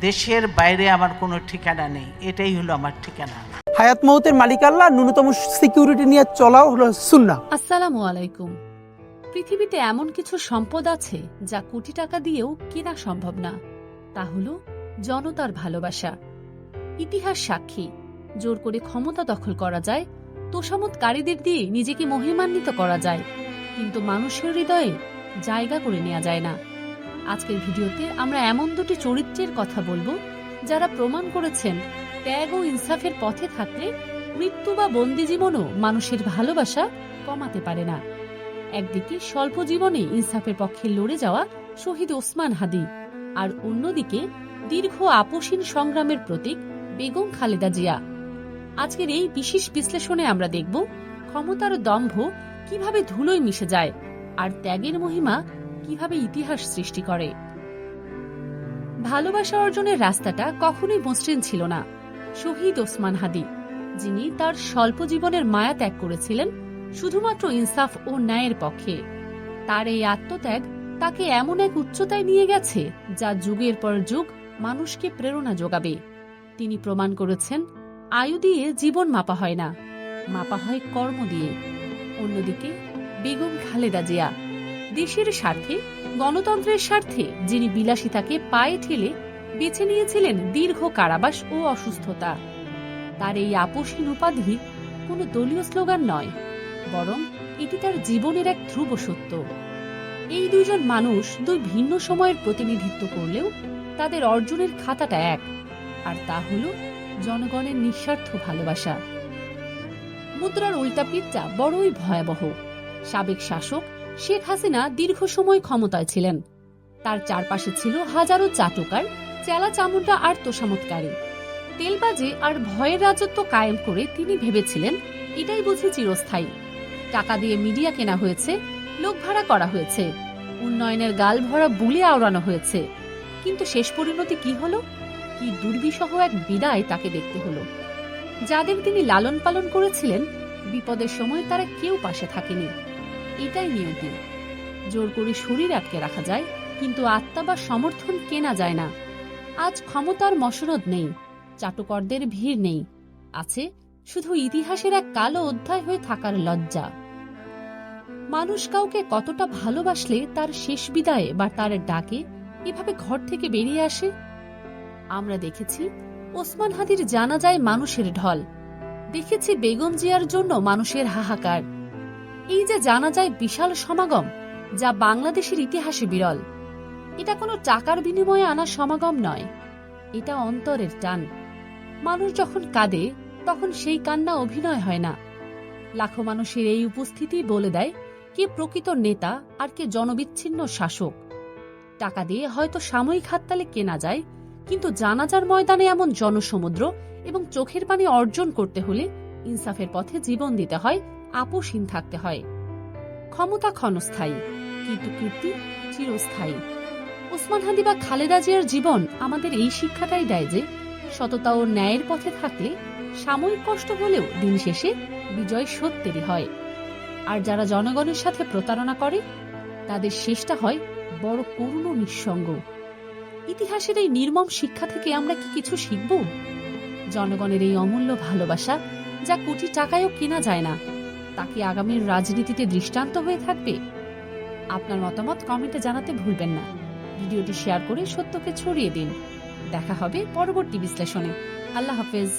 দেশের বাইরে আমার কোনো ঠিকানা নেই। এটাই হলো আমার ঠিকানা। হায়াত মৌতের মালিক আল্লাহ ন্যূনতম সিকিউরিটি নিয়ে চলাও হলো সুন্না আসসালামু আলাইকুম। পৃথিবীতে এমন কিছু সম্পদ আছে যা কোটি টাকা দিয়েও কেনা সম্ভব না। তা হল জনতার ভালোবাসা। ইতিহাস সাক্ষী। জোর করে ক্ষমতা দখল করা যায় তোষামতকারীদের দিয়ে নিজেকে মহিমান্বিত করা যায়। কিন্তু মানুষের হৃদয়ে জায়গা করে নেওয়া যায় না। আজকের ভিডিওতে আমরা এমন দুটি চরিত্রের কথা বলব যারা প্রমাণ করেছেন ত্যাগ ও ইনসাফের পথে থাকলে মৃত্যু বা বন্দি জীবনও মানুষের ভালোবাসা কমাতে পারে না। একদিকে স্বল্প জীবনে ইনসাফের পক্ষে লড়ে যাওয়া শহীদ ওসমান হাদি আর অন্যদিকে দীর্ঘ আপোষীন সংগ্রামের প্রতীক বেগম খালেদা জিয়া। আজকের এই বিশেষ বিশ্লেষণে আমরা দেখব ক্ষমতার দম্ভ কীভাবে ধুলোয় মিশে যায় আর ত্যাগের মহিমা কীভাবে ইতিহাস সৃষ্টি করে। ভালোবাসা অর্জনের রাস্তাটা কখনোই মসৃণ ছিল না। শহীদ ওসমান হাদি, যিনি তার স্বল্প জীবনের মায়া ত্যাগ করেছিলেন, শুধুমাত্র ইনসাফ ও ন্যায়ের পক্ষে। তার এই আত্মত্যাগ তাকে এমন এক উচ্চতায় নিয়ে গেছে, যা যুগের পর যুগ মানুষকে প্রেরণা যোগাবে। তিনি প্রমাণ করেছেন, আয়ু দিয়ে জীবন মাপা হয় না, মাপা হয় কর্ম দিয়ে। অন্যদিকে, বেগম খালেদা জিয়া দেশের স্বার্থে, গণতন্ত্রের স্বার্থে যিনি বিলাসিতাকে পায়ে ঠেলে বেছে নিয়েছিলেন দীর্ঘ কারাবাস ও অসুস্থতা। তার এই আপোষহীন উপাধি কোনো দলীয় স্লোগান নয়, বরং এটি তার জীবনের এক ধ্রুব সত্য। এই দুইজন মানুষ দুই ভিন্ন সময়ের প্রতিনিধিত্ব করলেও তাদের অর্জনের খাতাটা এক, আর তা হল জনগণের নিঃস্বার্থ ভালোবাসা। মুদ্রার উল্টাপিঠটা বড়ই ভয়াবহ। সাবেক শাসক শেখ হাসিনা দীর্ঘ সময় ক্ষমতায় ছিলেন। তার চারপাশে ছিল হাজারো চাটুকার, চেলা চামুন্ডা আর তোষামতকারী। তেলবাজে আর ভয়ের রাজত্ব কায়েম করে তিনি ভেবেছিলেন, এটাই বুঝি চিরস্থায়ী। টাকা দিয়ে মিডিয়া কেনা হয়েছে, লোক ভাড়া করা হয়েছে, উন্নয়নের গাল ভরা বুলে আওড়ানো হয়েছে। কিন্তু শেষ পরিণতি কি হলো? কি দুর্বিষহ এক বিদায় তাকে দেখতে হলো? যাদের তিনি লালন পালন করেছিলেন, বিপদের সময় তারা কেউ পাশে থাকেনি। এটাই নিয়তি। জোর করে শরীর আটকে রাখা যায়, কিন্তু আত্মা বা সমর্থন কেনা যায় না। আজ ক্ষমতার মসনদ নেই, চাটুকরদের ভিড় নেই, আছে শুধু ইতিহাসের এক কালো অধ্যায় হয়ে থাকার লজ্জা। মানুষ কাউকে কতটা ভালোবাসলে তার শেষ বিদায়ে বা তার ডাকে এভাবে ঘর থেকে বেরিয়ে আসে? আমরা দেখেছি ওসমান হাদির জানা যায় মানুষের ঢল, দেখেছি বেগম জিয়ার জন্য মানুষের হাহাকার। এই যে জানা যায় বিশাল সমাগম, যা বাংলাদেশের ইতিহাসে বিরল। এটা কোনো টাকার বিনিময়ে আনা সমাগম নয়। এটা অন্তরের টান। মানুষ যখন কাঁদে, তখন সেই কান্না অভিনয় হয় না। লাখো মানুষের এই উপস্থিতি বলে দেয় কে প্রকৃত নেতা আর কে জনবিচ্ছিন্ন শাসক। টাকা দিয়ে হয়তো সাময়িক হাততালে কেনা যায়, কিন্তু জানাজার ময়দানে এমন জনসমুদ্র এবং চোখের পানি অর্জন করতে হলে ইনসাফের পথে জীবন দিতে হয় আপোষহীন থাকতে হয়। ক্ষমতা ক্ষণস্থায়ী, কিন্তু কীর্তি চিরস্থায়ী। ওসমান হাদি বা খালেদা জিয়ার জীবন আমাদের এই শিক্ষাটাই দেয় যে, সততা ও ন্যায়ের পথে থাকলে সাময়িক কষ্ট হলেও দিন শেষে বিজয় সত্যেরই হয়। আর যারা জনগণের সাথে প্রতারণা করে, তাদের শেষটা হয় বড় করুণ নিঃসঙ্গ। ইতিহাসের এই নির্মম শিক্ষা থেকে আমরা কি কিছু শিখব? জনগণের এই অমূল্য ভালোবাসা যা কোটি টাকায়ও কেনা যায় না। তাকে আগামীর রাজনীতিতে দৃষ্টান্ত হয়ে থাকবে? আপনার মতামত কমেন্টে জানাতে ভুলবেন না। ভিডিওটি শেয়ার করে সত্যকে ছড়িয়ে দিন। দেখা হবে পরবর্তী বিশ্লেষণে। আল্লাহ হাফেজ।